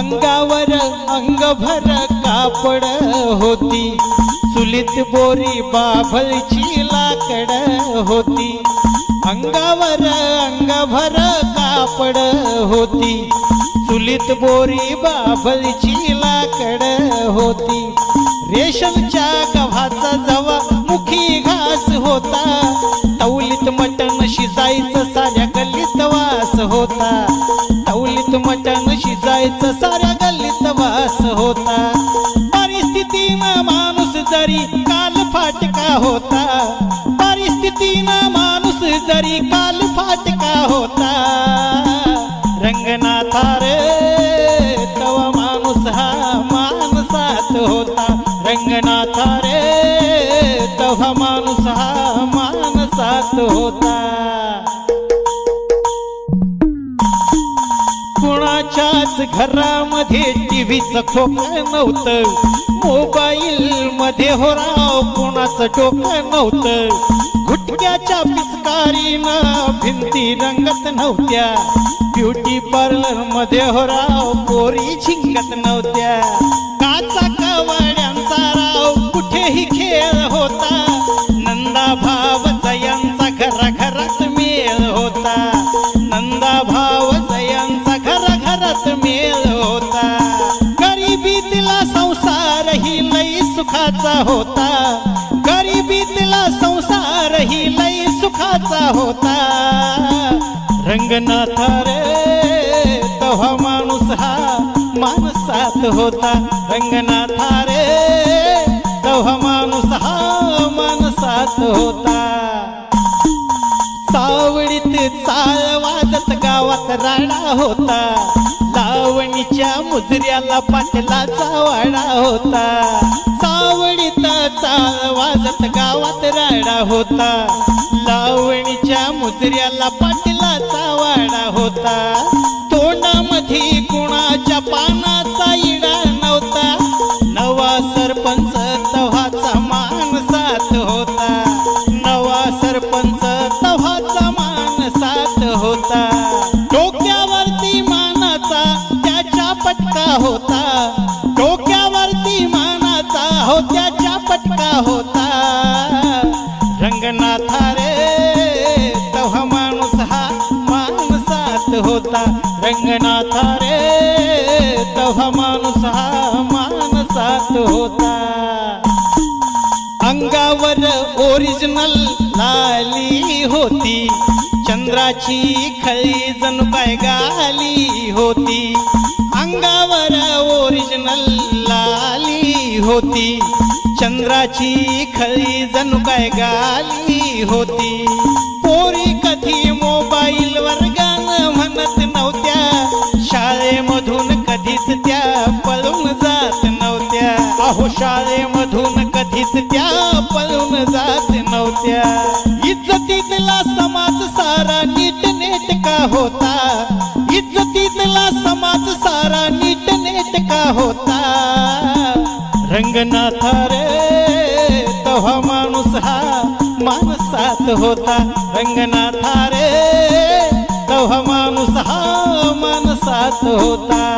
अंगावर अंगभर कापड होती. चुलीत बोरी बाभळची लाकड होती. अंगावर अंगभर कापड होती. चुलीत बोरी बाभळची लाकड होती. रेशमच्या गव्हाचा जवळ तवलीत मटण शिजायचं साऱ्या गल्लीत वास होता. परिस्थितीनं माणूस जरी काल फाटका होता. परिस्थितीनं माणूस जरी काल फाटका होता. रंगनाथा रे तव माणूस हा माणसात होता. रंगनाथा रे आमच्याच घरामध्ये टीव्हीचं खोकं नव्हतं. मोबाईल मध्ये हो राव कुणाचं नव्हतं. गुटक्याच्या पिचकारीनं भिंती रंगत नव्हत्या. ब्युटी पार्लरमध्ये हो राव पोरी झिंगत नव्हत्या. लई सुखाचा होता. गरिबीतला संसार ही लई सुखाचा होता. रंगनाथ रे तव्हा माणूस हा माणसात होता. रंगनाथ रे तव्हा माणूस हा माणसात होता. सावळीत चाळ वाजत गावात राणा होता. लावणीच्या मुजऱ्याला पाटलाचा वाडा होता. टाळ वाजत गावात राडा होता. लावणीच्या मुजऱ्याला पाटलाचा वाडा होता. तोंडामध्ये कुणाच्या पानाचा इडा नव्हता. नवा सरपंच तव्हाचा साथ होता. नवा सरपंच तव्हाचा साथ होता. डोक्यावरती मानाचा त्याच्या पटका होता. होता. रंगनाथा रे तव्हा माणूस हा माणसात होता. अंगावर ओरिजिनल लाली होती. चंद्राची खळी जणू काय गाली होती. अंगावर ओरिजिनल लाली होती. चंद्राची खळी जणू काय गाली होती. शाळेमधून कधीच त्या पळून जात नव्हत्या. इज्जतीतला समाज सारा नीट नेट का होता? इज्जतीतला समाज सारा नीट नेट का होता? रंगनाथा रे तव्हा माणूस हा माणसात होता. रंगनाथा रे तव्हा माणूस हा माणसात होता.